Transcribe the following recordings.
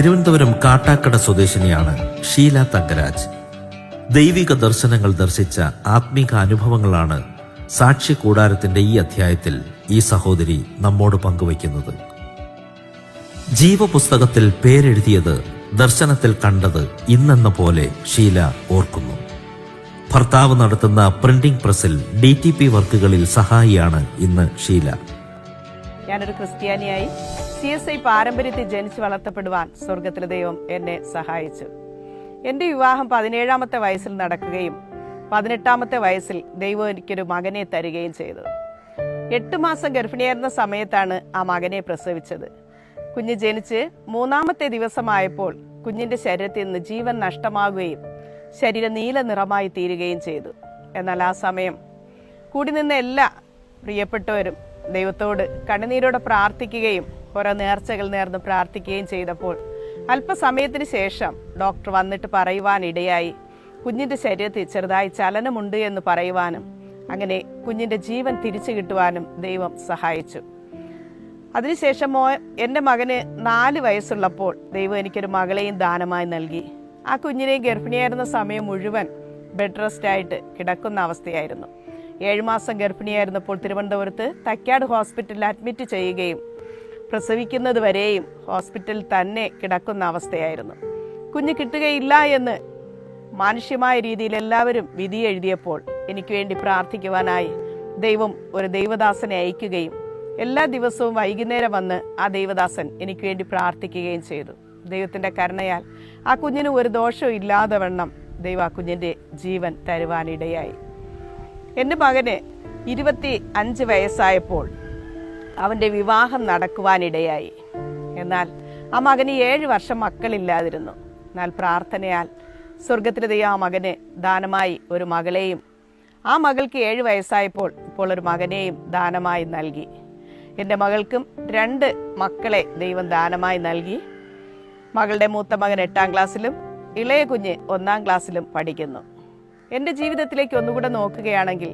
തിരുവനന്തപുരം കാട്ടാക്കട സ്വദേശിനിയാണ് ഷീല തങ്കരാജ്. ദൈവിക ദർശനങ്ങൾ ദർശിച്ച ആത്മീക അനുഭവങ്ങളാണ് സാക്ഷി കൂടാരത്തിന്റെ ഈ അധ്യായത്തിൽ ഈ സഹോദരി നമ്മോട് പങ്കുവയ്ക്കുന്നത്. ജീവപുസ്തകത്തിൽ പേരെഴുതിയത് ദർശനത്തിൽ കണ്ടത് ഇന്നെന്ന പോലെ ഷീല ഓർക്കുന്നു. ഭർത്താവ് നടത്തുന്ന പ്രിന്റിംഗ് പ്രസിൽ ഡി ടി പി വർക്കുകളിൽ സഹായിയാണ് ഇന്ന് ഷീല. ഞാനൊരു ക്രിസ്ത്യാനിയായി സി എസ് ഐ പാരമ്പര്യത്തിൽ ജനിച്ചു വളർത്തപ്പെടുവാൻ സ്വർഗത്തിലെ ദൈവം എന്നെ സഹായിച്ചു. എന്റെ വിവാഹം പതിനേഴാമത്തെ വയസ്സിൽ നടക്കുകയും പതിനെട്ടാമത്തെ വയസ്സിൽ ദൈവം എനിക്കൊരു മകനെ തരികയും ചെയ്തു. എട്ട് മാസം ഗർഭിണിയായിരുന്ന സമയത്താണ് ആ മകനെ പ്രസവിച്ചത്. കുഞ്ഞ് ജനിച്ച് മൂന്നാമത്തെ ദിവസമായപ്പോൾ കുഞ്ഞിന്റെ ശരീരത്തിൽ നിന്ന് ജീവൻ നഷ്ടമാകുകയും ശരീരം നീല നിറമായി തീരുകയും ചെയ്തു. എന്നാൽ ആ സമയം കൂടി നിന്ന എല്ലാ പ്രിയപ്പെട്ടവരും ദൈവത്തോട് കണ്ണുനീരോടെ പ്രാർത്ഥിക്കുകയും ഓരോ നേർച്ചകൾ നേർന്ന് പ്രാർത്ഥിക്കുകയും ചെയ്തപ്പോൾ അല്പസമയത്തിന് ശേഷം ഡോക്ടർ വന്നിട്ട് പറയുവാനിടയായി കുഞ്ഞിന്റെ ശരീരത്തിൽ ചെറുതായി ചലനമുണ്ട് എന്ന് പറയുവാനും അങ്ങനെ കുഞ്ഞിന്റെ ജീവൻ തിരിച്ചു കിട്ടുവാനും ദൈവം സഹായിച്ചു. അതിനുശേഷം മോ എന്റെ മകന് നാല് വയസ്സുള്ളപ്പോൾ ദൈവം എനിക്കൊരു മകളെയും ദാനമായി നൽകി. ആ കുഞ്ഞിനെയും ഗർഭിണിയായിരുന്ന സമയം മുഴുവൻ ബെഡ് റെസ്റ്റ് ആയിട്ട് കിടക്കുന്ന അവസ്ഥയായിരുന്നു. ഏഴുമാസം ഗർഭിണിയായിരുന്നപ്പോൾ തിരുവനന്തപുരത്ത് തക്കാട് ഹോസ്പിറ്റലിൽ അഡ്മിറ്റ് ചെയ്യുകയും പ്രസവിക്കുന്നത് വരെയും ഹോസ്പിറ്റലിൽ തന്നെ കിടക്കുന്ന അവസ്ഥയായിരുന്നു. കുഞ്ഞ് കിട്ടുകയില്ല എന്ന് മാനുഷ്യമായ രീതിയിൽ എല്ലാവരും വിധി എഴുതിയപ്പോൾ എനിക്ക് വേണ്ടി പ്രാർത്ഥിക്കുവാനായി ദൈവം ഒരു ദൈവദാസനെ അയക്കുകയും എല്ലാ ദിവസവും വൈകുന്നേരം വന്ന് ആ ദൈവദാസൻ എനിക്ക് വേണ്ടി പ്രാർത്ഥിക്കുകയും ചെയ്തു. ദൈവത്തിന്റെ കരുണയാൽ ആ കുഞ്ഞിന് ഒരു ദോഷവും ഇല്ലാതെ വണ്ണം ദൈവ ആ കുഞ്ഞിന്റെ ജീവൻ തരുവാനിടയായി. എന്റെ മകന് ഇരുപത്തി അഞ്ച് വയസ്സായപ്പോൾ അവന്റെ വിവാഹം നടക്കുവാനിടയായി. എന്നാൽ ആ മകന് ഏഴ് വർഷം മക്കളില്ലാതിരുന്നു. എന്നാൽ പ്രാർത്ഥനയാൽ സ്വർഗത്തിലെ ദൈവം ആ മകന് ദാനമായി ഒരു മകളെയും ആ മകൾക്ക് ഏഴ് വയസ്സായപ്പോൾ ഇപ്പോൾ ഒരു മകനെയും ദാനമായി നൽകി. എന്റെ മകൾക്കും രണ്ട് മക്കളെ ദൈവം ദാനമായി നൽകി. മകളുടെ മൂത്ത മകൻ എട്ടാം ക്ലാസ്സിലും ഇളയ കുഞ്ഞ് ഒന്നാം ക്ലാസ്സിലും പഠിക്കുന്നു. എന്റെ ജീവിതത്തിലേക്ക് ഒന്നുകൂടെ നോക്കുകയാണെങ്കിൽ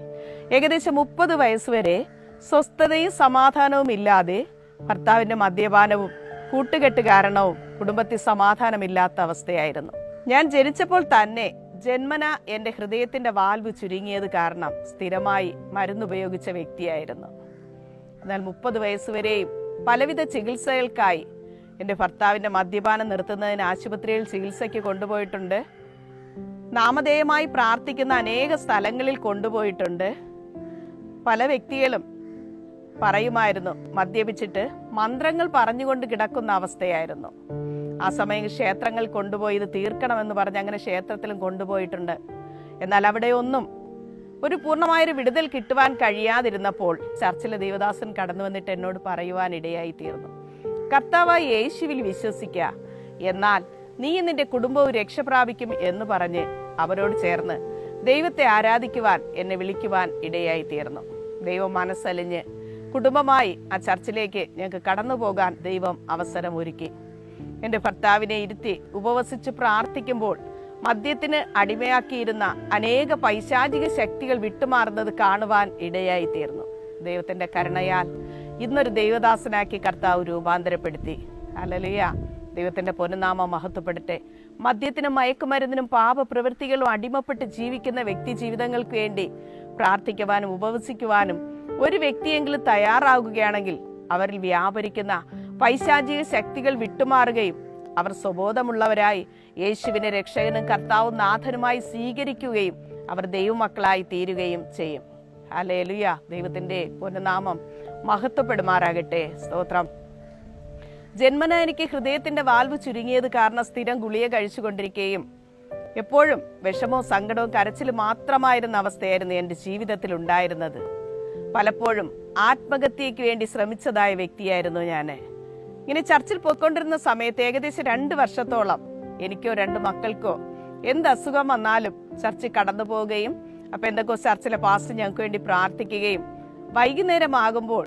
ഏകദേശം മുപ്പത് വയസ്സുവരെ സ്വസ്ഥതയും സമാധാനവും ഇല്ലാതെ ഭർത്താവിന്റെ മദ്യപാനവും കൂട്ടുകെട്ട് കാരണവും കുടുംബത്തിൽ സമാധാനമില്ലാത്ത അവസ്ഥയായിരുന്നു. ഞാൻ ജനിച്ചപ്പോൾ തന്നെ ജന്മന എന്റെ ഹൃദയത്തിന്റെ വാൽവ് ചുരുങ്ങിയത് കാരണം സ്ഥിരമായി മരുന്നുപയോഗിച്ച വ്യക്തിയായിരുന്നു. എന്നാൽ മുപ്പത് വയസ്സുവരെയും പലവിധ ചികിത്സകൾക്കായി എന്റെ ഭർത്താവിന്റെ മദ്യപാനം നിർത്തുന്നതിന് ആശുപത്രിയിൽ ചികിത്സയ്ക്ക് കൊണ്ടുപോയിട്ടുണ്ട്. നാമധേയമായി പ്രാർത്ഥിക്കുന്ന അനേക സ്ഥലങ്ങളിൽ കൊണ്ടുപോയിട്ടുണ്ട്. പല വ്യക്തികളും പറയുമായിരുന്നു മദ്യപിച്ചിട്ട് മന്ത്രങ്ങൾ പറഞ്ഞുകൊണ്ട് കിടക്കുന്ന അവസ്ഥയായിരുന്നു. ആ സമയം ക്ഷേത്രങ്ങൾ കൊണ്ടുപോയി ഇത് തീർക്കണമെന്ന് പറഞ്ഞ് അങ്ങനെ ക്ഷേത്രത്തിലും കൊണ്ടുപോയിട്ടുണ്ട്. എന്നാൽ അവിടെയൊന്നും ഒരു പൂർണമായൊരു വിടുതൽ കിട്ടുവാൻ കഴിയാതിരുന്നപ്പോൾ ചർച്ചിലെ ദേവദാസൻ കടന്നു വന്നിട്ട് എന്നോട് പറയുവാൻ ഇടയായി തീർന്നു കർത്താവായി യേശുവിൽ വിശ്വസിക്കുക എന്നാൽ നീ നിന്റെ കുടുംബവും രക്ഷപ്രാപിക്കും എന്ന് പറഞ്ഞ് അവരോട് ചേർന്ന് ദൈവത്തെ ആരാധിക്കുവാൻ എന്നെ വിളിക്കുവാൻ ഇടയായി തീർന്നു. ദൈവം മനസ്സലിഞ്ഞ് കുടുംബമായി ആ ചർച്ചിലേക്ക് ഞങ്ങൾക്ക് കടന്നു പോകാൻ ദൈവം അവസരം ഒരുക്കി. എന്റെ ഭർത്താവിനെ ഇരുത്തി ഉപവസിച്ച് പ്രാർത്ഥിക്കുമ്പോൾ മദ്യത്തിന് അടിമയാക്കിയിരുന്ന അനേക പൈശാചിക ശക്തികൾ വിട്ടുമാറുന്നത് കാണുവാൻ ഇടയായി തീർന്നു. ദൈവത്തിന്റെ കരുണയാൽ ഇന്നൊരു ദൈവദാസനാക്കി കർത്താവ് രൂപാന്തരപ്പെടുത്തി. അലലിയ ദൈവത്തിന്റെ പൊന്നുനാമം മഹത്വപ്പെടട്ടെ മദ്യത്തിനും മയക്കുമരുന്നിനും പാപപ്രവൃത്തികളും അടിമപ്പെട്ട് ജീവിക്കുന്ന വ്യക്തി ജീവിതങ്ങൾക്ക് വേണ്ടി പ്രാർത്ഥിക്കുവാനും ഉപവസിക്കുവാനും ഒരു വ്യക്തിയെങ്കിലും തയ്യാറാകുകയാണെങ്കിൽ അവരിൽ വ്യാപരിക്കുന്ന പൈശാചിക ശക്തികൾ വിട്ടുമാറുകയും അവർ സ്വബോധമുള്ളവരായി യേശുവിനെ രക്ഷകനും കർത്താവും നാഥനുമായി സ്വീകരിക്കുകയും അവർ ദൈവമക്കളായി തീരുകയും ചെയ്യും. അലേലുയ ദൈവത്തിന്റെ പൊന്നുനാമം മഹത്വപ്പെടുമാറാകട്ടെ. സ്തോത്രം. ജന്മന എനിക്ക് ഹൃദയത്തിന്റെ വാൽവ് ചുരുങ്ങിയത് കാരണം സ്ഥിരം ഗുളിക കഴിച്ചുകൊണ്ടിരിക്കുകയും എപ്പോഴും വിഷമവും സങ്കടവും കരച്ചിലും മാത്രമായിരുന്ന അവസ്ഥയായിരുന്നു എന്റെ ജീവിതത്തിൽ ഉണ്ടായിരുന്നത്. പലപ്പോഴും ആത്മഹത്യയ്ക്ക് വേണ്ടി ശ്രമിച്ചതായ വ്യക്തിയായിരുന്നു ഞാൻ. ഇങ്ങനെ ചർച്ചിൽ പോയിക്കൊണ്ടിരുന്ന സമയത്ത് ഏകദേശം രണ്ട് വർഷത്തോളം എനിക്കോ രണ്ട് മക്കൾക്കോ എന്ത് അസുഖം വന്നാലും ചർച്ചിൽ കടന്നു പോവുകയും അപ്പൊ എന്തൊക്കെ ചർച്ചിലെ പാസ്റ്റ് ഞങ്ങൾക്ക് വേണ്ടി പ്രാർത്ഥിക്കുകയും വൈകുന്നേരം ആകുമ്പോൾ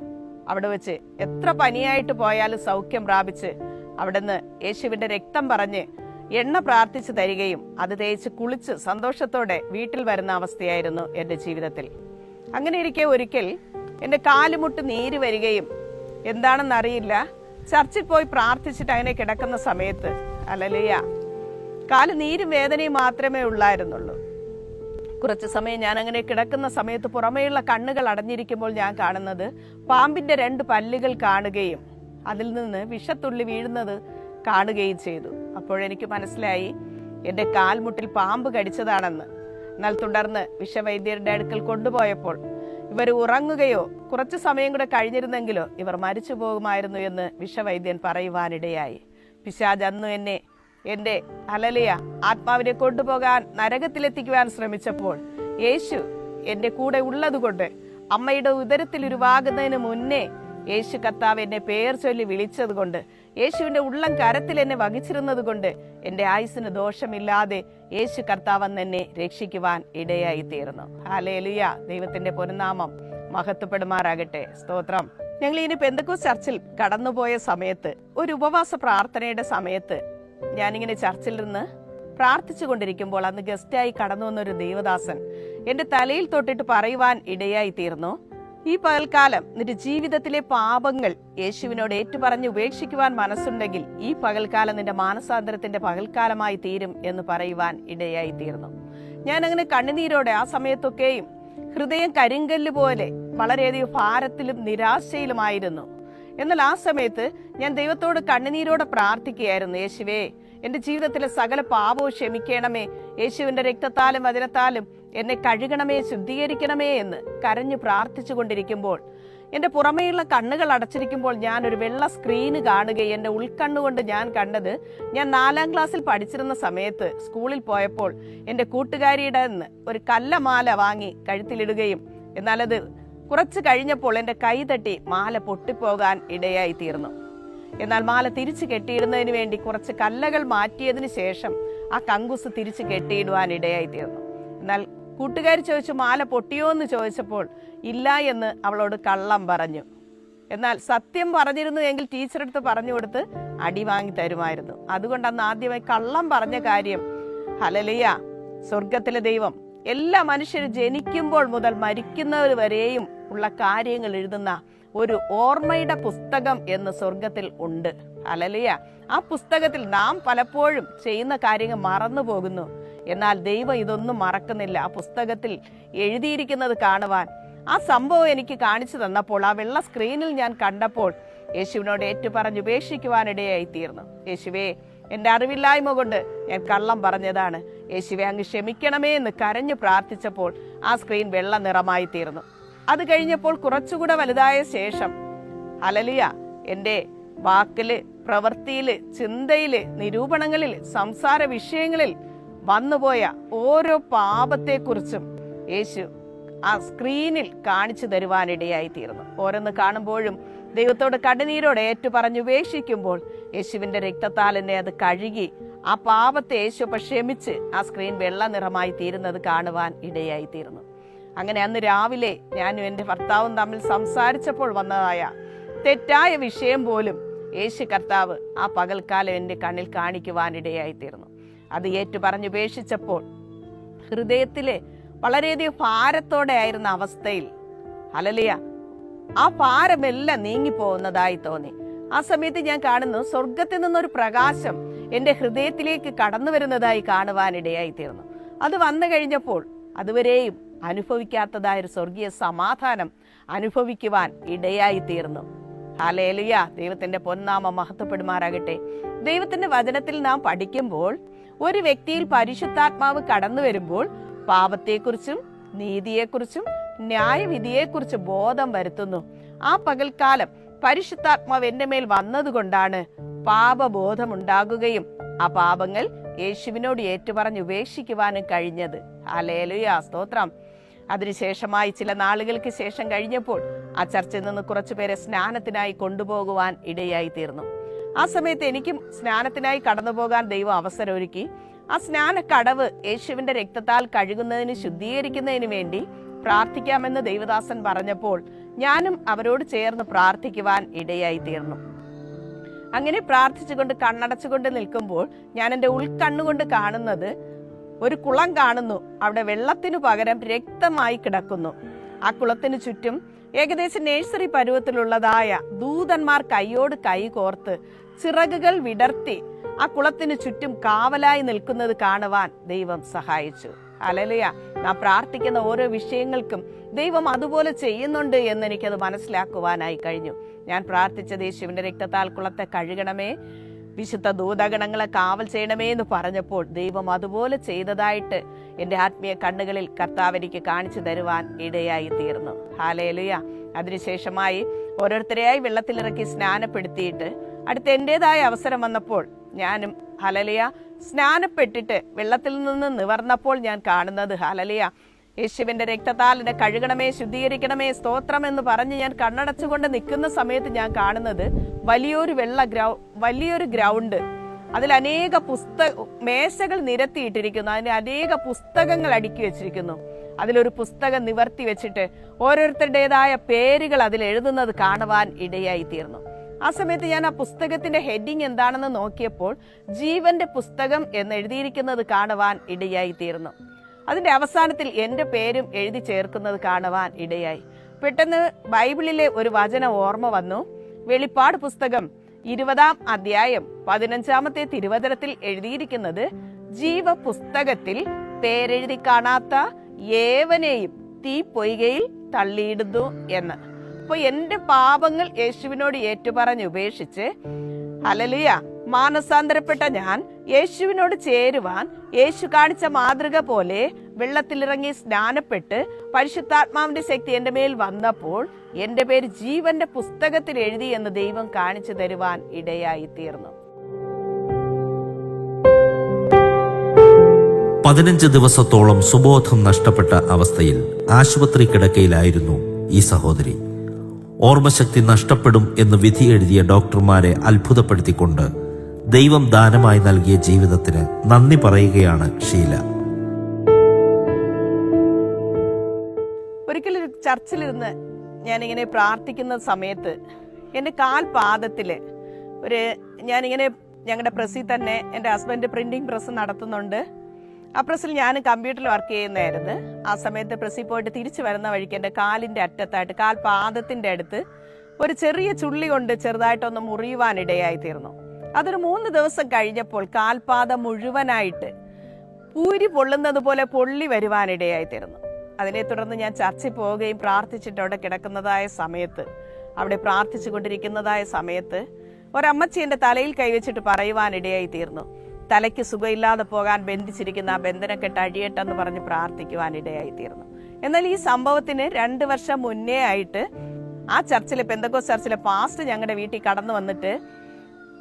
അവിടെ വെച്ച് എത്ര പനിയായിട്ട് പോയാലും സൗഖ്യം പ്രാപിച്ച് അവിടുന്ന് യേശുവിന്റെ രക്തം പറഞ്ഞ് എണ്ണ പ്രാർത്ഥിച്ചു തരികയും അത് തേച്ച് കുളിച്ച് സന്തോഷത്തോടെ വീട്ടിൽ വരുന്ന അവസ്ഥയായിരുന്നു എന്റെ ജീവിതത്തിൽ. അങ്ങനെ ഇരിക്കെ ഒരിക്കൽ എന്റെ കാലുമുട്ട് നീര് വരികയും എന്താണെന്നറിയില്ല. ചർച്ചിൽ പോയി പ്രാർത്ഥിച്ചിട്ട് അങ്ങനെ കിടക്കുന്ന സമയത്ത് അലലിയ കാൽ നീരും വേദനയും മാത്രമേ ഉള്ളായിരുന്നുള്ളൂ. കുറച്ച് സമയം ഞാൻ അങ്ങനെ കിടക്കുന്ന സമയത്ത് പുറമേയുള്ള കണ്ണുകൾ അടഞ്ഞിരിക്കുമ്പോൾ ഞാൻ കാണുന്നത് പാമ്പിന്റെ രണ്ട് പല്ലുകൾ കാണുകയും അതിൽ നിന്ന് വിഷത്തുള്ളി വീഴുന്നത് കാണുകയും ചെയ്തു. അപ്പോഴെനിക്ക് മനസ്സിലായി എന്റെ കാൽമുട്ടിൽ പാമ്പ് കടിച്ചതാണെന്ന്. എന്നാൽ തുടർന്ന് വിഷവൈദ്യരുടെ അടുക്കൽ കൊണ്ടുപോയപ്പോൾ ഇവർ ഉറങ്ങുകയോ കുറച്ച് സമയം കൂടെ കഴിഞ്ഞിരുന്നെങ്കിലോ ഇവർ മരിച്ചു പോകുമായിരുന്നു എന്ന് വിഷവൈദ്യൻ പറയുവാനിടയായി. പിശാജ് അന്നു എന്നെ എന്റെ അലലിയ ആത്മാവിനെ കൊണ്ടുപോകാൻ നരകത്തിലെത്തിക്കുവാൻ ശ്രമിച്ചപ്പോൾ യേശു എന്റെ കൂടെ ഉള്ളതുകൊണ്ട് അമ്മയുടെ ഉദരത്തിൽ ഉരുവാകുന്നതിന് മുന്നേ യേശു കർത്താവ് എന്നെ പേർ ചൊല്ലി വിളിച്ചത് കൊണ്ട് യേശുവിന്റെ ഉള്ളം കരത്തിൽ എന്നെ വഹിച്ചിരുന്നത് കൊണ്ട് എന്റെ ആയുസിന് ദോഷമില്ലാതെ യേശു കർത്താവൻ എന്നെ രക്ഷിക്കുവാൻ ഇടയായി തീർന്നു ഹാലേലുയ ദൈവത്തിന്റെ പൊരുനാമം മഹത്വപ്പെടുമാറാകട്ടെ. സ്തോത്രം. ഞങ്ങൾ ഇനി പെന്തക്കൂസ് ചർച്ചിൽ കടന്നുപോയ സമയത്ത് ഒരു ഉപവാസ പ്രാർത്ഥനയുടെ സമയത്ത് ഞാനിങ്ങനെ ചർച്ചിൽ നിന്ന് പ്രാർത്ഥിച്ചു കൊണ്ടിരിക്കുമ്പോൾ അന്ന് ഗസ്റ്റായി കടന്നു വന്നൊരു ദേവദാസൻ എന്റെ തലയിൽ തൊട്ടിട്ട് പറയുവാൻ ഇടയായി തീർന്നു. ഈ പകൽക്കാലം നിന്റെ ജീവിതത്തിലെ പാപങ്ങൾ യേശുവിനോട് ഏറ്റുപറഞ്ഞ് ഉപേക്ഷിക്കുവാൻ മനസ്സുണ്ടെങ്കിൽ ഈ പകൽക്കാലം നിന്റെ മാനസാന്തരത്തിന്റെ പകൽക്കാലമായി തീരും എന്ന് പറയുവാൻ ഇടയായി തീർന്നു. ഞാൻ അങ്ങനെ കണ്ണുനീരോടെ ആ സമയത്തൊക്കെയും ഹൃദയം കരിങ്കല്ല് പോലെ വളരെയധികം ഭാരത്തിലും നിരാശയിലുമായിരുന്നു. എന്നാൽ ആ സമയത്ത് ഞാൻ ദൈവത്തോട് കണ്ണുനീരോടെ പ്രാർത്ഥിക്കുകയായിരുന്നു യേശുവേ എന്റെ ജീവിതത്തിലെ സകല പാപവും ക്ഷമിക്കണമേ. യേശുവിന്റെ രക്തത്താലും വചനത്താലും എന്നെ കഴുകണമേ ശുദ്ധീകരിക്കണമേ എന്ന് കരഞ്ഞു പ്രാർത്ഥിച്ചു കൊണ്ടിരിക്കുമ്പോൾ എന്റെ പുറമേയുള്ള കണ്ണുകൾ അടച്ചിരിക്കുമ്പോൾ ഞാൻ ഒരു വെള്ള സ്ക്രീന് കാണുകയും എന്റെ ഉൾക്കണ്ണുകൊണ്ട് ഞാൻ കണ്ടത് ഞാൻ നാലാം ക്ലാസ്സിൽ പഠിച്ചിരുന്ന സമയത്ത് സ്കൂളിൽ പോയപ്പോൾ എന്റെ കൂട്ടുകാരിയുടെ ഒരു കല്ലമാല വാങ്ങി കഴുത്തിലിടുകയും എന്നാലത് കുറച്ച് കഴിഞ്ഞപ്പോൾ എന്റെ കൈ തട്ടി മാല പൊട്ടിപ്പോകാൻ ഇടയായി തീർന്നു. എന്നാൽ മാല തിരിച്ചു കെട്ടിയിടുന്നതിന് വേണ്ടി കുറച്ച് കല്ലകൾ മാറ്റിയതിന് ശേഷം ആ കങ്കുസ് തിരിച്ചു കെട്ടിയിടുവാൻ ഇടയായി തീർന്നു. എന്നാൽ കൂട്ടുകാർ ചോദിച്ചു മാല പൊട്ടിയോ? എന്ന് ചോദിച്ചപ്പോൾ ഇല്ല എന്ന് അവളോട് കള്ളം പറഞ്ഞു. എന്നാൽ സത്യം പറഞ്ഞിരുന്നു എങ്കിൽ ടീച്ചറെടുത്ത് പറഞ്ഞു കൊടുത്ത് അടി വാങ്ങി തരുമായിരുന്നു. അതുകൊണ്ട് അന്ന് ആദ്യമായി കള്ളം പറഞ്ഞ കാര്യം ഹലലിയ സ്വർഗത്തിലെ ദൈവം എല്ലാ മനുഷ്യരും ജനിക്കുമ്പോൾ മുതൽ മരിക്കുന്നവർ വരെയും ഉള്ള കാര്യങ്ങൾ എഴുതുന്ന ഒരു ഓർമ്മയുടെ പുസ്തകം എന്ന് സ്വർഗത്തിൽ ഉണ്ട്. അലലിയ ആ പുസ്തകത്തിൽ നാം പലപ്പോഴും ചെയ്യുന്ന കാര്യങ്ങൾ മറന്നു പോകുന്നു. എന്നാൽ ദൈവം ഇതൊന്നും മറക്കുന്നില്ല. ആ പുസ്തകത്തിൽ എഴുതിയിരിക്കുന്നത് കാണുവാൻ. ആ സംഭവം എനിക്ക് കാണിച്ചു തന്നപ്പോൾ ആ വെള്ള സ്ക്രീനിൽ ഞാൻ കണ്ടപ്പോൾ യേശുവിനോട് ഏറ്റുപറഞ്ഞ് ഉപേക്ഷിക്കുവാനിടയായി തീർന്നു. യേശുവേ എന്റെ അറിവില്ലായ്മ കൊണ്ട് ഞാൻ കള്ളം പറഞ്ഞതാണ്. യേശുവെ അങ്ങ് ക്ഷമിക്കണമേ എന്ന് കരഞ്ഞു പ്രാർത്ഥിച്ചപ്പോൾ ആ സ്ക്രീൻ വെള്ള നിറമായി തീർന്നു. അത് കഴിഞ്ഞപ്പോൾ കുറച്ചുകൂടെ വലുതായ ശേഷം അലലിയ എന്റെ വാക്കിൽ പ്രവൃത്തിയിൽ ചിന്തയിൽ നിരൂപണങ്ങളിൽ സംസാര വിഷയങ്ങളിൽ വന്നുപോയ ഓരോ പാപത്തെക്കുറിച്ചും യേശു ആ സ്ക്രീനിൽ കാണിച്ചു തരുവാനിടയായി തീർന്നു ഓരോന്ന് കാണുമ്പോഴും ദൈവത്തോട് കണ്ണുനീരോടെ ഏറ്റു പറഞ്ഞു ഉപേക്ഷിക്കുമ്പോൾ രക്തത്താൽ എന്നെ അത് കഴുകി ആ പാപത്തെ യേശു ക്ഷമിച്ച് ആ സ്ക്രീൻ വെള്ള നിറമായി തീരുന്നത് കാണുവാൻ ഇടയായി തീർന്നു അങ്ങനെ അന്ന് രാവിലെ ഞാനും എന്റെ ഭർത്താവും തമ്മിൽ സംസാരിച്ചപ്പോൾ വന്നതായ തെറ്റായ വിഷയം പോലും യേശു കർത്താവ് ആ പകൽക്കാലം എന്റെ കണ്ണിൽ കാണിക്കുവാനിടയായി തീർന്നു അത് ഏറ്റു പറഞ്ഞുപേക്ഷിച്ചപ്പോൾ ഹൃദയത്തിലെ വളരെയധികം ഭാരത്തോടെ ആയിരുന്ന അവസ്ഥയിൽ അലലിയ ആ ഭാരമെല്ലാം നീങ്ങിപ്പോകുന്നതായി തോന്നി. ആ സമയത്ത് ഞാൻ കാണുന്നു സ്വർഗത്തിൽ നിന്നൊരു പ്രകാശം എന്റെ ഹൃദയത്തിലേക്ക് കടന്നു വരുന്നതായി കാണുവാനിടയായി തീർന്നു അത് വന്നു കഴിഞ്ഞപ്പോൾ അതുവരെയും അനുഭവിക്കാത്തതായ ഒരു സ്വർഗീയ സമാധാനം അനുഭവിക്കുവാൻ ഇടയായി തീർന്നു ഹാലേലുയ ദൈവത്തിന്റെ പൊന്നാമ മഹത്വപ്പെടുമാറാകട്ടെ. ദൈവത്തിന്റെ വചനത്തിൽ നാം പഠിക്കുമ്പോൾ ഒരു വ്യക്തിയിൽ പരിശുദ്ധാത്മാവ് കടന്നു വരുമ്പോൾ പാപത്തെക്കുറിച്ചും നീതിയെക്കുറിച്ചും ന്യായവിധിയെക്കുറിച്ച് ബോധം വരുത്തുന്നു. ആ പകൽക്കാലം പരിശുദ്ധാത്മാവ് എന്റെ മേൽ വന്നതുകൊണ്ടാണ് പാപബോധമുണ്ടാകുകയും ആ പാപങ്ങൾ യേശുവിനോട് ഏറ്റുപറഞ്ഞ് ഉപേക്ഷിക്കുവാനും കഴിഞ്ഞത്. അലേലുയാ സ്തോത്രം. അതിനുശേഷമായി ചില നാളുകൾക്ക് ശേഷം കഴിഞ്ഞപ്പോൾ ആ ചർച്ചിൽ നിന്ന് കുറച്ചുപേരെ സ്നാനത്തിനായി കൊണ്ടുപോകുവാൻ ഇടയായി തീർന്നു. ആ സമയത്ത് എനിക്കും സ്നാനത്തിനായി കടന്നു പോകാൻ ദൈവം അവസരമൊരുക്കി. ആ സ്നാന കടവ് യേശുവിന്റെ രക്തത്താൽ കഴുകുന്നതിന് ശുദ്ധീകരിക്കുന്നതിന് വേണ്ടി പ്രാർത്ഥിക്കാമെന്ന് ദൈവദാസൻ പറഞ്ഞപ്പോൾ ഞാനും അവരോട് ചേർന്ന് പ്രാർത്ഥിക്കുവാൻ ഇടയായി തീർന്നു. അങ്ങനെ പ്രാർത്ഥിച്ചുകൊണ്ട് കണ്ണടച്ചുകൊണ്ട് നിൽക്കുമ്പോൾ ഞാൻ എന്റെ ഉൾക്കണ്ണുകൊണ്ട് കാണുന്നത് ഒരു കുളം കാണുന്നു. അവിടെ വെള്ളത്തിനു പകരം രക്തമായി കിടക്കുന്നു. ആ കുളത്തിനു ചുറ്റും ഏകദേശം നേഴ്സറി പരുവത്തിലുള്ളതായ ദൂതന്മാർ കൈയോട് കൈ കോർത്ത് ചിറകുകൾ വിടർത്തി ആ കുളത്തിനു ചുറ്റും കാവലായി നിൽക്കുന്നത് കാണുവാൻ ദൈവം സഹായിച്ചു. അലലിയ നാം പ്രാർത്ഥിക്കുന്ന ഓരോ വിഷയങ്ങൾക്കും ദൈവം അതുപോലെ ചെയ്യുന്നുണ്ട് എന്ന് എനിക്കത് മനസ്സിലാക്കുവാനായി കഴിഞ്ഞു. ഞാൻ പ്രാർത്ഥിച്ച യേശുവിന്റെ രക്തത്താൽ കുളത്തെ കഴുകണമേ. വിശുദ്ധ ദൂതഗണങ്ങളെ കാവൽ ചെയ്യണമേ എന്ന് പറഞ്ഞപ്പോൾ ദൈവം അതുപോലെ ചെയ്തതായിട്ട് എന്റെ ആത്മീയ കണ്ണുകളിൽ കർത്താവ് എനിക്ക് കാണിച്ചു തരുവാൻ ഇടയായി തീർന്നു. ഹാലേലുയ അതിനുശേഷമായി ഓരോരുത്തരെയായി വെള്ളത്തിലിറക്കി സ്നാനപ്പെടുത്തിയിട്ട് അടുത്ത എന്റെതായ അവസരം വന്നപ്പോൾ ഞാനും ഹലലിയ സ്നാനപ്പെട്ടിട്ട് വെള്ളത്തിൽ നിന്ന് നിവർന്നപ്പോൾ ഞാൻ കാണുന്നത് ഹലലിയ യേശുവിന്റെ രക്തത്താൽ എന്നെ കഴുകണമേ ശുദ്ധീകരിക്കണമേ സ്തോത്രം എന്ന് പറഞ്ഞ് ഞാൻ കണ്ണടച്ചുകൊണ്ട് നിൽക്കുന്ന സമയത്ത് ഞാൻ കാണുന്നത് വലിയൊരു വെള്ള ഗ്രൗ വലിയൊരു ഗ്രൗണ്ട്. അതിൽ അനേക പുസ്തക മേശകൾ നിരത്തിയിട്ടിരിക്കുന്നു. അതിന് അനേക പുസ്തകങ്ങൾ അടുക്കി വെച്ചിരിക്കുന്നു. അതിലൊരു പുസ്തകം നിവർത്തി വെച്ചിട്ട് ഓരോരുത്തരുടേതായ പേരുകൾ അതിൽ എഴുതുന്നത് കാണുവാൻ ഇടയായി തീർന്നു. ആ സമയത്ത് ഞാൻ ആ പുസ്തകത്തിന്റെ ഹെഡിങ് എന്താണെന്ന് നോക്കിയപ്പോൾ ജീവന്റെ പുസ്തകം എന്ന് എഴുതിയിരിക്കുന്നത് കാണുവാൻ ഇടയായി തീർന്നു. അതിന്റെ അവസാനത്തിൽ എന്റെ പേരും എഴുതി ചേർക്കുന്നത് കാണുവാൻ ഇടയായി. പെട്ടെന്ന് ബൈബിളിലെ ഒരു വചനം ഓർമ്മ വന്നു. വെളിപ്പാട് പുസ്തകം ഇരുപതാം അധ്യായം പതിനഞ്ചാമത്തെ തിരുവചനത്തിൽ എഴുതിയിരിക്കുന്നത് ജീവ പുസ്തകത്തിൽ പേരെഴുതി കാണാത്ത ഏവനെയും തീ പൊയ്കയിൽ തള്ളിയിടുന്നു എന്ന്. അപ്പൊ എന്റെ പാപങ്ങൾ യേശുവിനോട് ഏറ്റുപറഞ്ഞ് ഉപേക്ഷിച്ച് ഹലലിയ മാനസാന്തരപ്പെട്ട ഞാൻ യേശുവിനോട് ചേരുവാൻ യേശു കാണിച്ച മാതൃക പോലെ വെള്ളത്തിലിറങ്ങി സ്നാനപ്പെട്ട് പരിശുദ്ധാത്മാവിന്റെ ശക്തി എന്റെ മേൽ വന്നപ്പോൾ എന്റെ പേര് ജീവന്റെ പുസ്തകത്തിൽ എഴുതി എന്ന് ദൈവം കാണിച്ചു തരുവാൻ ഇടയായി തീർന്നു. പതിനഞ്ച് ദിവസത്തോളം സുബോധം നഷ്ടപ്പെട്ട അവസ്ഥയിൽ ആശുപത്രി കിടക്കയിലായിരുന്നു ഈ സഹോദരി. ഓർമ്മശക്തി നഷ്ടപ്പെടും എന്ന് വിധി എഴുതിയ ഡോക്ടർമാരെ അത്ഭുതപ്പെടുത്തിക്കൊണ്ട് ദൈവം ദാനമായി നൽകിയ ജീവിതത്തിന് നന്ദി പറയുകയാണ് ഷീല. ഒരിക്കലും ഒരു ചർച്ചിലിരുന്ന് ഞാനിങ്ങനെ പ്രാർത്ഥിക്കുന്ന സമയത്ത് എന്റെ കാൽപാദത്തിൽ ഒരു ഞാനിങ്ങനെ ഞങ്ങളുടെ പ്രസ്സിൽ തന്നെ എന്റെ ഹസ്ബൻഡ് പ്രിന്റിംഗ് പ്രസ് നടത്തുന്നുണ്ട്. ആ പ്രസ്സിൽ ഞാൻ കമ്പ്യൂട്ടറിൽ വർക്ക് ചെയ്യുന്നതായിരുന്നു. ആ സമയത്ത് പ്രസ്സിൽ പോയിട്ട് തിരിച്ചു വരുന്ന വഴിക്ക് എന്റെ കാലിന്റെ അറ്റത്തായിട്ട് കാൽപാദത്തിന്റെ അടുത്ത് ഒരു ചെറിയ ചുള്ളി കൊണ്ട് ചെറുതായിട്ടൊന്ന് മുറിയുവാനിടയായി തീർന്നു. അതൊരു മൂന്ന് ദിവസം കഴിഞ്ഞപ്പോൾ കാൽപാദം മുഴുവനായിട്ട് പൂരി പൊള്ളുന്നത് പോലെ പൊള്ളി വരുവാനിടയായി തീർന്നു അതിനെ തുടർന്ന് ഞാൻ ചർച്ചിൽ പോവുകയും പ്രാർത്ഥിച്ചിട്ട് അവിടെ കിടക്കുന്നതായ സമയത്ത് അവിടെ പ്രാർത്ഥിച്ചു കൊണ്ടിരിക്കുന്നതായ സമയത്ത് ഒരമ്മച്ചി എന്റെ തലയിൽ കൈവച്ചിട്ട് പറയുവാനിടയായി തീർന്നു തലയ്ക്ക് സുഖമില്ലാതെ പോകാൻ ബന്ധിച്ചിരിക്കുന്ന ആ ബന്ധനക്കെട്ട് അഴിയട്ടെന്ന് പറഞ്ഞ് പ്രാർത്ഥിക്കുവാനിടയായി തീർന്നു എന്നാൽ ഈ സംഭവത്തിന് രണ്ട് വർഷം മുന്നേ ആയിട്ട് ആ ചർച്ചിലെ പെന്തക്കോസ് ചർച്ചിലെ പാസ്റ്റ് ഞങ്ങളുടെ വീട്ടിൽ കടന്നു വന്നിട്ട്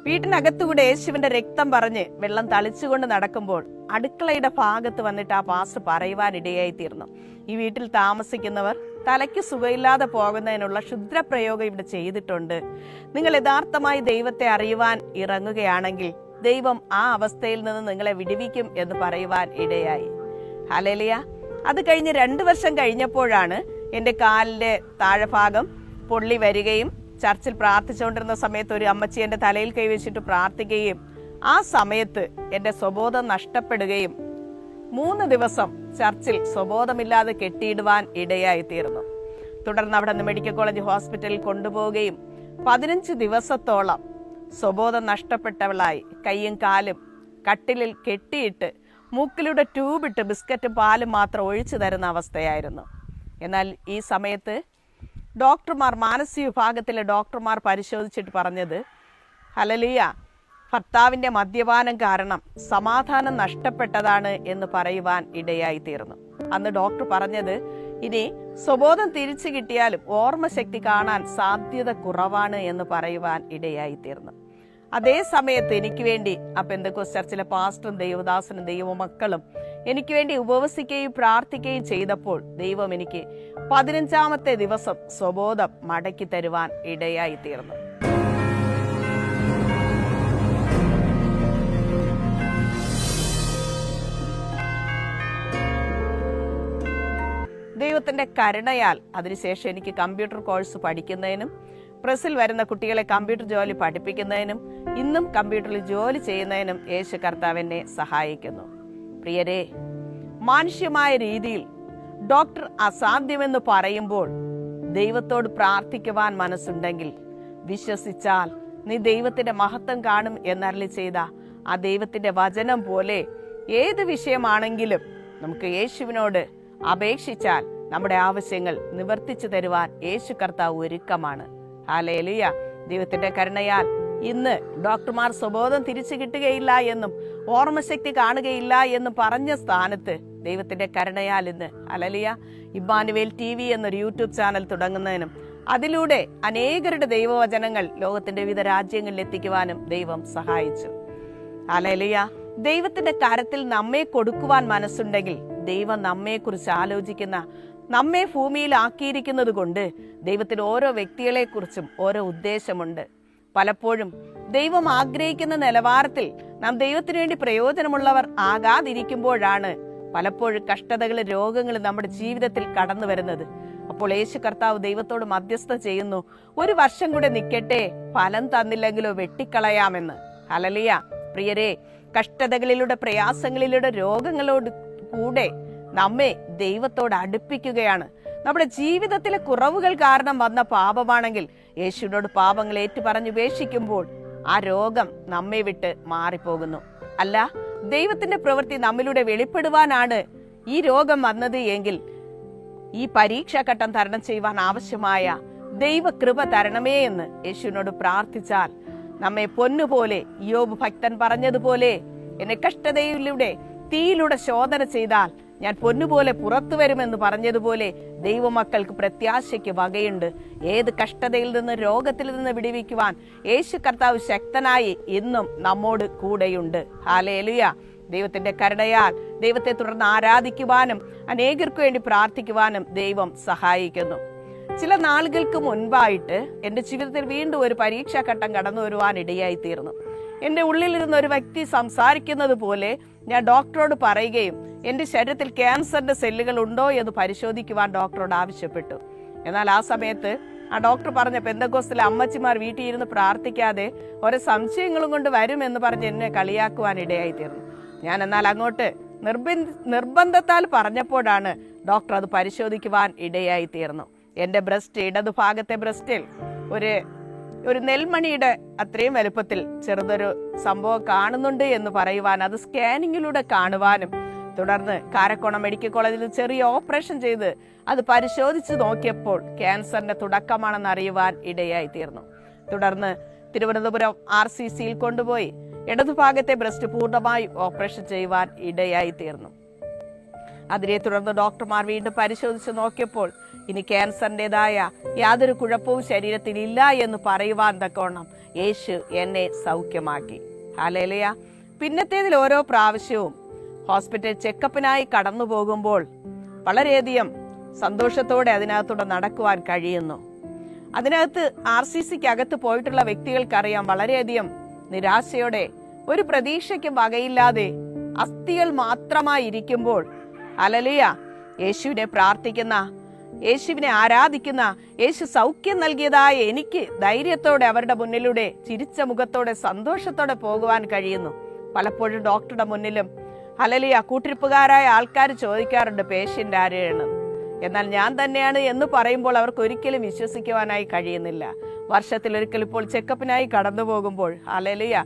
വീട്ടിനകത്തുകൂടെ യേശുവിന്റെ രക്തം പറഞ്ഞ് വെള്ളം തളിച്ചുകൊണ്ട് നടക്കുമ്പോൾ അടുക്കളയുടെ ഭാഗത്ത് വന്നിട്ട് ആ പാസ്റ്റർ പറയുവാനിടയായി തീർന്നു ഈ വീട്ടിൽ താമസിക്കുന്നവർ തലയ്ക്ക് സുഖമില്ലാതെ പോകുന്നതിനുള്ള ക്ഷുദ്രപ്രയോഗം ഇവിടെ ചെയ്തിട്ടുണ്ട്. നിങ്ങൾ യഥാർത്ഥമായി ദൈവത്തെ അറിയുവാൻ ഇറങ്ങുകയാണെങ്കിൽ ദൈവം ആ അവസ്ഥയിൽ നിന്ന് നിങ്ങളെ വിടുവിക്കും എന്ന് പറയുവാൻ ഇടയായി. ഹലേലിയ അത് കഴിഞ്ഞ് രണ്ടു വർഷം കഴിഞ്ഞപ്പോഴാണ് എന്റെ കാലിന്റെ താഴെഭാഗം പൊള്ളി വരികയും ചർച്ചിൽ പ്രാർത്ഥിച്ചുകൊണ്ടിരുന്ന സമയത്ത് ഒരു അമ്മച്ചി എന്റെ തലയിൽ കൈവച്ചിട്ട് പ്രാർത്ഥിക്കുകയും ആ സമയത്ത് എന്റെ സ്വബോധം നഷ്ടപ്പെടുകയും മൂന്ന് ദിവസം ചർച്ചിൽ സ്വബോധമില്ലാതെ കെട്ടിയിടുവാൻ ഇടയായി തീർന്നു. തുടർന്ന് അവിടെ നിന്ന് മെഡിക്കൽ കോളേജ് ഹോസ്പിറ്റലിൽ കൊണ്ടുപോവുകയും പതിനഞ്ച് ദിവസത്തോളം സ്വബോധം നഷ്ടപ്പെട്ടവളായി. കൈയും കാലും കട്ടിലിൽ കെട്ടിയിട്ട് മൂക്കിലൂടെ ട്യൂബിട്ട് ബിസ്ക്കറ്റും പാലും മാത്രം ഒഴിച്ചു തരുന്ന അവസ്ഥയായിരുന്നു. എന്നാൽ ഈ സമയത്ത് ഡോക്ടർമാർ മാനസിക വിഭാഗത്തിലെ ഡോക്ടർമാർ പരിശോധിച്ചിട്ട് പറഞ്ഞത് ഹലലിയ ഭർത്താവിന്റെ മദ്യപാനം കാരണം സമാധാനം നഷ്ടപ്പെട്ടതാണ് എന്ന് പറയുവാൻ ഇടയായി തീർന്നു അന്ന് ഡോക്ടർ പറഞ്ഞത് ഇനി സ്വബോധം തിരിച്ചു കിട്ടിയാലും ഓർമ്മശക്തി കാണാൻ സാധ്യത കുറവാണ് എന്ന് പറയുവാൻ ഇടയായി തീർന്നു അതേ സമയത്ത് എനിക്ക് വേണ്ടി ആ പെന്തക്കോസ് ചർച്ചിലെ പാസ്റ്ററും ദൈവദാസനും ദൈവമക്കളും എനിക്ക് വേണ്ടി ഉപവസിക്കുകയും പ്രാർത്ഥിക്കുകയും ചെയ്തപ്പോൾ ദൈവം എനിക്ക് പതിനഞ്ചാമത്തെ ദിവസം സ്വബോധം മടക്കി തരുവാൻ ഇടയായി തീർന്നു. ദൈവത്തിന്റെ കരുണയാൽ അതിനുശേഷം എനിക്ക് കമ്പ്യൂട്ടർ കോഴ്സ് പഠിക്കുന്നതിനും പ്രസിൽ വരുന്ന കുട്ടികളെ കമ്പ്യൂട്ടർ ജോലി പഠിപ്പിക്കുന്നതിനും ഇന്നും കമ്പ്യൂട്ടറിൽ ജോലി ചെയ്യുന്നതിനും യേശു കർത്താവ് എന്നെ സഹായിക്കുന്നു. പ്രിയരെ മാനുഷ്യമായ രീതിയിൽ ഡോക്ടർ അസാധ്യമെന്ന് പറയുമ്പോൾ ദൈവത്തോട് പ്രാർത്ഥിക്കുവാൻ മനസ്സുണ്ടെങ്കിൽ വിശ്വസിച്ചാൽ നീ ദൈവത്തിന്റെ മഹത്വം കാണും എന്നരളി ചെയ്ത ആ ദൈവത്തിന്റെ വചനം പോലെ ഏത് വിഷയമാണെങ്കിലും നമുക്ക് യേശുവിനോട് അപേക്ഷിച്ചാൽ നമ്മുടെ ആവശ്യങ്ങൾ നിവർത്തിച്ചു തരുവാൻ യേശു കർത്താവ് ഒരുക്കമാണ്. ഹാലേലിയ ദൈവത്തിന്റെ കരുണയാൽ ഇന്ന് ഡോക്ടർമാർ സ്വബോധം തിരിച്ചു കിട്ടുകയില്ല എന്നും ഓർമ്മശക്തി കാണുകയില്ല എന്നും പറഞ്ഞ സ്ഥാനത്ത് ദൈവത്തിന്റെ കരുണയാൽ ഇന്ന് അലലിയ ഇബ്ബാനുവേൽ ടി വി എന്നൊരു യൂട്യൂബ് ചാനൽ തുടങ്ങുന്നതിനും അതിലൂടെ അനേകരുടെ ദൈവവചനങ്ങൾ ലോകത്തിന്റെ വിവിധ രാജ്യങ്ങളിൽ എത്തിക്കുവാനും ദൈവം സഹായിച്ചു. അലലിയ ദൈവത്തിന്റെ കരത്തിൽ നമ്മെ കൊടുക്കുവാൻ മനസ്സുണ്ടെങ്കിൽ ദൈവം നമ്മെക്കുറിച്ച് ആലോചിക്കുന്ന നമ്മെ ഭൂമിയിൽ ആക്കിയിരിക്കുന്നത് കൊണ്ട് ദൈവത്തിന് ഓരോ വ്യക്തികളെക്കുറിച്ചും ഓരോ ഉദ്ദേശമുണ്ട്. പലപ്പോഴും ദൈവം ആഗ്രഹിക്കുന്ന നിലവാരത്തിൽ നാം ദൈവത്തിന് വേണ്ടി പ്രയോജനമുള്ളവർ ആകാതിരിക്കുമ്പോഴാണ് പലപ്പോഴും കഷ്ടതകളും രോഗങ്ങളും നമ്മുടെ ജീവിതത്തിൽ കടന്നു വരുന്നത്. അപ്പോൾ യേശു കർത്താവ് ദൈവത്തോട് മധ്യസ്ഥ ചെയ്യുന്നു. ഒരു വർഷം കൂടെ നിൽക്കട്ടെ ഫലം തന്നില്ലെങ്കിലോ വെട്ടിക്കളയാമെന്ന്. ഹലലിയ പ്രിയരെ കഷ്ടതകളിലൂടെ പ്രയാസങ്ങളിലൂടെ രോഗങ്ങളോട് കൂടെ നമ്മെ ദൈവത്തോട് അടുപ്പിക്കുകയാണ്. നമ്മുടെ ജീവിതത്തിലെ കുറവുകൾ കാരണം വന്ന പാപമാണെങ്കിൽ യേശുവിനോട് പാപങ്ങൾ ഏറ്റുപറഞ്ഞു ഉപേക്ഷിക്കുമ്പോൾ ആ രോഗം നമ്മെ വിട്ട് മാറിപ്പോകുന്നു. അല്ല ദൈവത്തിന്റെ പ്രവൃത്തി നമ്മിലൂടെ വെളിപ്പെടുവാനാണ് ഈ രോഗം വന്നത് എങ്കിൽ ഈ പരീക്ഷാഘട്ടം തരണം ചെയ്യുവാൻ ആവശ്യമായ ദൈവകൃപ തരണമേ എന്ന് യേശുവിനോട് പ്രാർത്ഥിച്ചാൽ നമ്മെ പൊന്നുപോലെ യോബ് ഭക്തൻ പറഞ്ഞതുപോലെ എന്നെ കഷ്ടതയിലൂടെ തീയിലൂടെ ശോധന ചെയ്താൽ ഞാൻ പൊന്നുപോലെ പുറത്തു വരുമെന്ന് പറഞ്ഞതുപോലെ ദൈവമക്കൾക്ക് പ്രത്യാശയ്ക്ക് വകയുണ്ട്. ഏത് കഷ്ടതയിൽ നിന്ന് രോഗത്തിൽ നിന്ന് വിടിവിക്കുവാൻ യേശു കർത്താവ് ശക്തനായി ഇന്നും നമ്മോട് കൂടെയുണ്ട്. ഹാലേലുയ ദൈവത്തിന്റെ കരുണയാൽ ദൈവത്തെ തുടർന്ന് ആരാധിക്കുവാനും അനേകർക്ക് വേണ്ടി പ്രാർത്ഥിക്കുവാനും ദൈവം സഹായിക്കുന്നു. ചില നാളുകൾക്ക് മുൻപായിട്ട് എന്റെ ജീവിതത്തിൽ വീണ്ടും ഒരു പരീക്ഷാഘട്ടം കടന്നു വരുവാൻ ഇടയായി തീർന്നു. എന്റെ ഉള്ളിലിരുന്ന ഒരു വ്യക്തി സംസാരിക്കുന്നത് പോലെ ഞാൻ ഡോക്ടറോട് പറയുകയും എന്റെ ശരീരത്തിൽ ക്യാൻസറിന്റെ സെല്ലുകൾ ഉണ്ടോ എന്ന് പരിശോധിക്കുവാൻ ഡോക്ടറോട് ആവശ്യപ്പെട്ടു. എന്നാൽ ആ സമയത്ത് ആ ഡോക്ടർ പറഞ്ഞ പെന്തകോസ്റ്റിലെ അമ്മച്ചിമാർ വീട്ടിൽ ഇരുന്ന് പ്രാർത്ഥിക്കാതെ ഓരോ സംശയങ്ങളും കൊണ്ട് വരുമെന്ന് പറഞ്ഞ് എന്നെ കളിയാക്കുവാൻ ഇടയായി തീർന്നു. ഞാൻ എന്നാൽ അങ്ങോട്ട് നിർബി നിർബന്ധത്താൽ പറഞ്ഞപ്പോഴാണ് ഡോക്ടർ അത് പരിശോധിക്കുവാൻ ഇടയായി തീർന്നു. എന്റെ ബ്രസ്റ്റ് ഇടതുഭാഗത്തെ ബ്രസ്റ്റിൽ ഒരു ഒരു നെൽമണിയുടെ അത്രയും വലുപ്പത്തിൽ ചെറുതൊരു സംഭവം കാണുന്നുണ്ട് എന്ന് പറയുവാൻ അത് സ്കാനിങ്ങിലൂടെ കാണുവാനും തുടർന്ന് കാരക്കോണം മെഡിക്കൽ കോളേജിൽ ചെറിയ ഓപ്പറേഷൻ ചെയ്ത് അത് പരിശോധിച്ച് നോക്കിയപ്പോൾ ക്യാൻസറിന്റെ തുടക്കമാണെന്ന് അറിയുവാൻ ഇടയായി തീർന്നു തുടർന്ന് തിരുവനന്തപുരം ആർ സി സിയിൽ കൊണ്ടുപോയി ഇടതുഭാഗത്തെ ബ്രസ്റ്റ് പൂർണമായി ഓപ്പറേഷൻ ചെയ്യുവാൻ ഇടയായി തീർന്നു അതിനെ തുടർന്ന് ഡോക്ടർമാർ വീണ്ടും പരിശോധിച്ച് നോക്കിയപ്പോൾ ഇനി ക്യാൻസറിന്റെതായ യാതൊരു കുഴപ്പവും ശരീരത്തിൽ ഇല്ല എന്ന് പറയുവാൻ തക്കവണ്ണം യേശു എന്നെ സൗഖ്യമാക്കി. ഹാലേലയ പിന്നത്തേതിൽ ഓരോ പ്രാവശ്യവും ഹോസ്പിറ്റൽ ചെക്കപ്പിനായി കടന്നു പോകുമ്പോൾ വളരെയധികം സന്തോഷത്തോടെ അതിനകത്തൂടെ നടക്കുവാൻ കഴിയുന്നു. അതിനകത്ത് ആർ സി സിക്ക് അകത്ത് പോയിട്ടുള്ള വ്യക്തികൾക്കറിയാം വളരെയധികം നിരാശയോടെ ഒരു പ്രതീക്ഷയ്ക്കും വകയില്ലാതെ അസ്ഥികൾ മാത്രമായി ഇരിക്കുമ്പോൾ അലലിയ യേശുവിനെ പ്രാർത്ഥിക്കുന്ന യേശുവിനെ ആരാധിക്കുന്ന യേശു സൗഖ്യം നൽകിയതായ എനിക്ക് ധൈര്യത്തോടെ അവരുടെ മുന്നിലൂടെ ചിരിച്ച മുഖത്തോടെ സന്തോഷത്തോടെ പോകുവാൻ കഴിയുന്നു. പലപ്പോഴും ഡോക്ടറുടെ മുന്നിലും അലലിയ കൂട്ടിരിപ്പുകാരായ ആൾക്കാർ ചോദിക്കാറുണ്ട് പേഷ്യന്റ് ആരെയാണ്? എന്നാൽ ഞാൻ തന്നെയാണ് എന്ന് പറയുമ്പോൾ അവർക്ക് ഒരിക്കലും വിശ്വസിക്കുവാനായി കഴിയുന്നില്ല. വർഷത്തിലൊരിക്കൽ ഇപ്പോൾ ചെക്കപ്പിനായി കടന്നു പോകുമ്പോൾ അലലിയ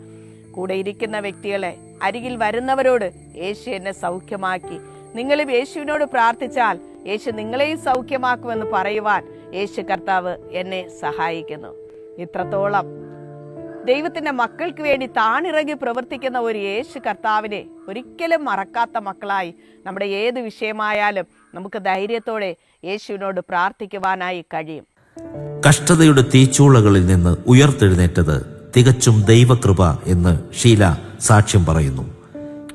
കൂടെ ഇരിക്കുന്ന വ്യക്തികളെ അരികിൽ വരുന്നവരോട് യേശു എന്നെ സൗഖ്യമാക്കി. നിങ്ങളും യേശുവിനോട് പ്രാർത്ഥിച്ചാൽ യേശു നിങ്ങളെയും സൗഖ്യമാക്കുമെന്ന് പറയുവാൻ യേശു കർത്താവ് എന്നെ സഹായിക്കുന്നു. ഇത്രത്തോളം. ദൈവത്തിന്റെ മക്കൾക്ക് വേണ്ടി താണിറങ്ങി പ്രവർത്തിക്കുന്ന ഒരു യേശു കർത്താവിനെ ഒരിക്കലും മറക്കാത്ത മക്കളായി നമ്മുടെ ഏത് വിഷയമായാലും നമുക്ക് ധൈര്യത്തോടെ യേശുവിനോട് പ്രാർത്ഥിക്കുവാനായി കഴിയും. കഷ്ടതയുടെ തീച്ചൂളകളിൽ നിന്ന് ഉയർത്തെഴുന്നേറ്റത് തികച്ചും ദൈവകൃപ എന്ന് ഷീല സാക്ഷ്യം പറയുന്നു.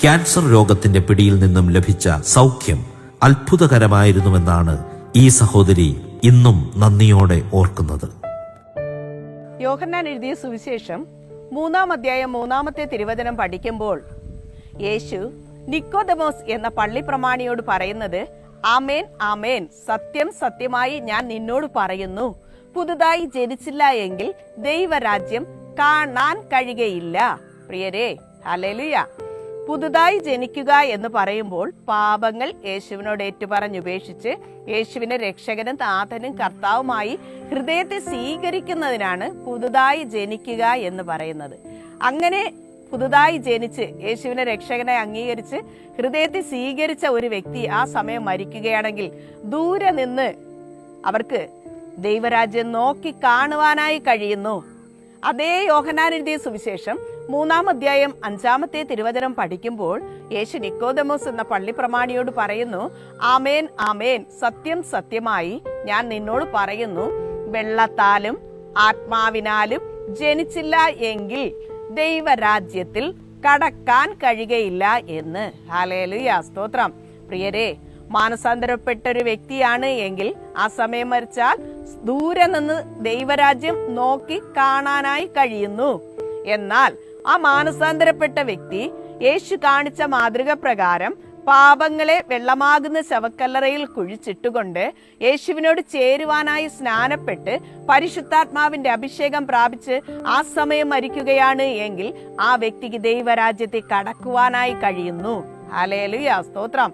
ക്യാൻസർ രോഗത്തിന്റെ പിടിയിൽ നിന്നും ലഭിച്ച സൗഖ്യം അത്ഭുതകരമായിരുന്നുവെന്നാണ് ഈ സഹോദരി ഇന്നും നന്ദിയോടെ ഓർക്കുന്നത്. യോഹന്നാൻ എഴുതിയ സുവിശേഷം മൂന്നാം അധ്യായം മൂന്നാമത്തെ തിരുവചനം പഠിക്കുമ്പോൾ യേശു നിക്കോദമോസ് എന്ന പള്ളി പ്രമാണിയോട് പറയുന്നത് ആമേൻ ആമേൻ. സത്യം സത്യമായി ഞാൻ നിന്നോട് പറയുന്നു. പുതുതായി ജനിച്ചില്ല എങ്കിൽ ദൈവരാജ്യം കാണാൻ കഴിയുകയില്ല. പ്രിയരേ ഹലലുയ പുതുതായി ജനിക്കുക എന്ന് പറയുമ്പോൾ പാപങ്ങൾ യേശുവിനോട് ഏറ്റുപറഞ്ഞുപേക്ഷിച്ച് യേശുവിനെ രക്ഷകനും നാഥനും കർത്താവുമായി ഹൃദയത്തെ സ്വീകരിക്കുന്നതിനാണ് പുതുതായി ജനിക്കുക എന്ന് പറയുന്നത്. അങ്ങനെ പുതുതായി ജനിച്ച് യേശുവിനെ രക്ഷകനെ അംഗീകരിച്ച് ഹൃദയത്തെ സ്വീകരിച്ച ഒരു വ്യക്തി ആ സമയം മരിക്കുകയാണെങ്കിൽ ദൂരെ നിന്ന് അവർക്ക് ദൈവരാജ്യം നോക്കി കാണുവാനായി കഴിയുന്നു. അതേ യോഹനാനിന്റെ സുവിശേഷം മൂന്നാം അധ്യായം അഞ്ചാമത്തെ തിരുവചനം പഠിക്കുമ്പോൾ യേശു നിക്കോദമോസ് എന്ന പള്ളി പ്രമാണിയോട് പറയുന്നു ആമേൻ ആമേൻ സത്യം സത്യമായി ഞാൻ നിന്നോട് പറയുന്നു വെള്ളത്താലും ആത്മാവിനാലും ജനിച്ചില്ല എങ്കിൽ ദൈവരാജ്യത്തിൽ കടക്കാൻ കഴിയുകയില്ല എന്ന്. ഹാലേലുയ സ്തോത്രം. പ്രിയരെ മാനസാന്തരപ്പെട്ട ഒരു വ്യക്തിയാണ് എങ്കിൽ ആ സമയം മരിച്ചാൽ ദൂരെ നിന്ന് ദൈവരാജ്യം നോക്കി കാണാനായി കഴിയുന്നു. എന്നാൽ ആ മാനസാന്തരപ്പെട്ട വ്യക്തി യേശു കാണിച്ച മാതൃക പ്രകാരം പാപങ്ങളെ വെള്ളമാകുന്ന ശവക്കല്ലറയിൽ കുഴിച്ചിട്ടുകൊണ്ട് യേശുവിനോട് ചേരുവാനായി സ്നാനപ്പെട്ട് പരിശുദ്ധാത്മാവിന്റെ അഭിഷേകം പ്രാപിച്ച് ആ സമയം മരിക്കുകയാണ് എങ്കിൽ ആ വ്യക്തിക്ക് ദൈവരാജ്യത്തെ കടക്കുവാനായി കഴിയുന്നു. ഹലേലുയ സ്തോത്രം.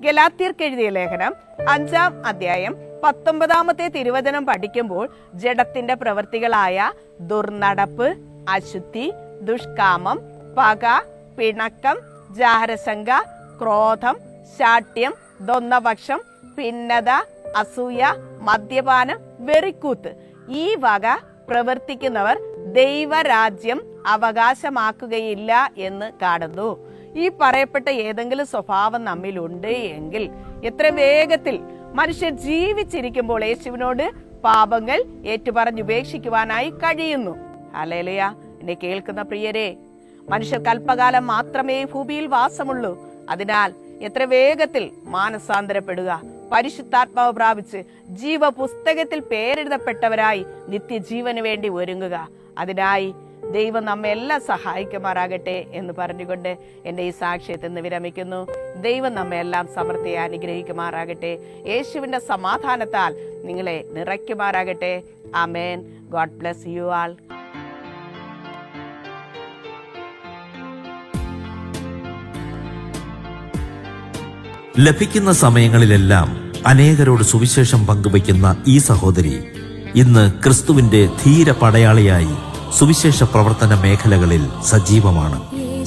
ഗലാത്തിയർക്ക് എഴുതിയ ലേഖനം അഞ്ചാം അധ്യായം പത്തൊമ്പതാമത്തെ തിരുവചനം പഠിക്കുമ്പോൾ ജഡത്തിന്റെ പ്രവൃത്തികളായ ദുർനടപ്പ് അശുദ്ധി ദുഷ്കാമം പക പിണക്കം ജാഹരശങ്ക ക്രോധം ശാഠ്യം ദൊന്നപക്ഷം ഭിന്നത അസൂയ മദ്യപാനം വെറിക്കൂത്ത്. ഈ വക പ്രവർത്തിക്കുന്നവർ ദൈവരാജ്യം അവകാശമാക്കുകയില്ല എന്ന് കാണുന്നു. ഈ പറയപ്പെട്ട ഏതെങ്കിലും സ്വഭാവം നമ്മിലുണ്ട് എങ്കിൽ എത്ര വേഗത്തിൽ മനുഷ്യർ ജീവിച്ചിരിക്കുമ്പോൾ യേശുവിനോട് പാപങ്ങൾ ഏറ്റുപറഞ്ഞുപേക്ഷിക്കുവാനായി കഴിയുന്നു. അലേലയ എന്നെ കേൾക്കുന്ന പ്രിയരെ മനുഷ്യർ കൽപ്പകാലം മാത്രമേ ഭൂമിയിൽ വാസമുള്ളൂ. അതിനാൽ എത്ര വേഗത്തിൽ മാനസാന്തരപ്പെടുക. പരിശുദ്ധാത്മാവ് പ്രാപിച്ച് ജീവപുസ്തകത്തിൽ പേരെഴുതപ്പെട്ടവരായി നിത്യജീവന് വേണ്ടി ഒരുങ്ങുക. അതിനായി ദൈവം നമ്മെ എല്ലാം സഹായിക്കുമാറാകട്ടെ എന്ന് പറഞ്ഞുകൊണ്ട് എന്റെ ഈ സാക്ഷ്യത്തിൽ നിന്ന് വിരമിക്കുന്നു. ദൈവം നമ്മെ എല്ലാം സമൃദ്ധിയെ അനുഗ്രഹിക്കുമാറാകട്ടെ. യേശുവിന്റെ സമാധാനത്താൽ നിങ്ങളെ നിറയ്ക്കുമാറാകട്ടെ. Amen. God bless you all. ലഭിക്കുന്ന സമയങ്ങളിലെല്ലാം അനേകരോട് സുവിശേഷം പങ്കുവയ്ക്കുന്ന ഈ സഹോദരി ഇന്ന് ക്രിസ്തുവിന്റെ ധീര പടയാളിയായി സുവിശേഷ പ്രവർത്തന മേഖലകളിൽ സജീവമാണ്.